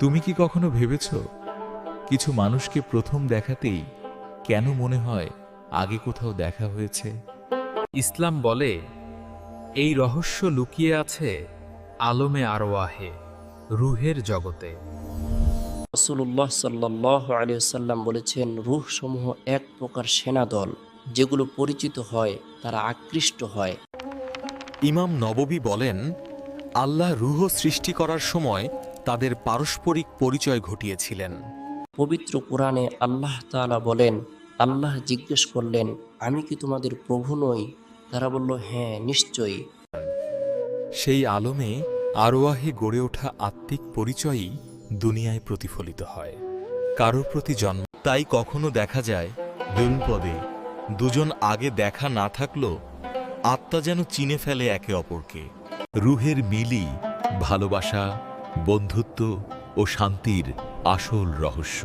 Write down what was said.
তুমি কি কখনো ভেবেছ কিছু মানুষকে প্রথম দেখাতেই কেন মনে হয় আগে কোথাও দেখা হয়েছে? ইসলাম বলে এই রহস্য লুকিয়ে আছে আলমে আরওয়াহে রুহের জগতে। রসুল্লাহ সাল্লাহ আলিয়াল্লাম বলেছেন রুহ সমূহ এক প্রকার সেনাদল যেগুলো পরিচিত হয় তারা আকৃষ্ট হয়। ইমাম নববী বলেন আল্লাহ রুহ সৃষ্টি করার সময় তাদের পারস্পরিক পরিচয় ঘটিয়েছিলেন। পবিত্র কোরআনে আল্লাহ তাআলা বলেন আল্লাহ জিজ্ঞেস করলেন আমি কি তোমাদের প্রভু নই? তারা বলল হ্যাঁ নিশ্চয়ই। সেই আলমে আরোয়াহে গড়ে ওঠা আত্মিক পরিচয়ই দুনিয়ায় প্রতিফলিত হয়। কারোর প্রতি জন্ম তাই কখনো দেখা যায় দুনপদে দুজন আগে দেখা না থাকলেও আত্মা যেন চিনে ফেলে একে অপরকে। রুহের মিলি ভালোবাসা বন্ধুত্ব ও শান্তির আসল রহস্য।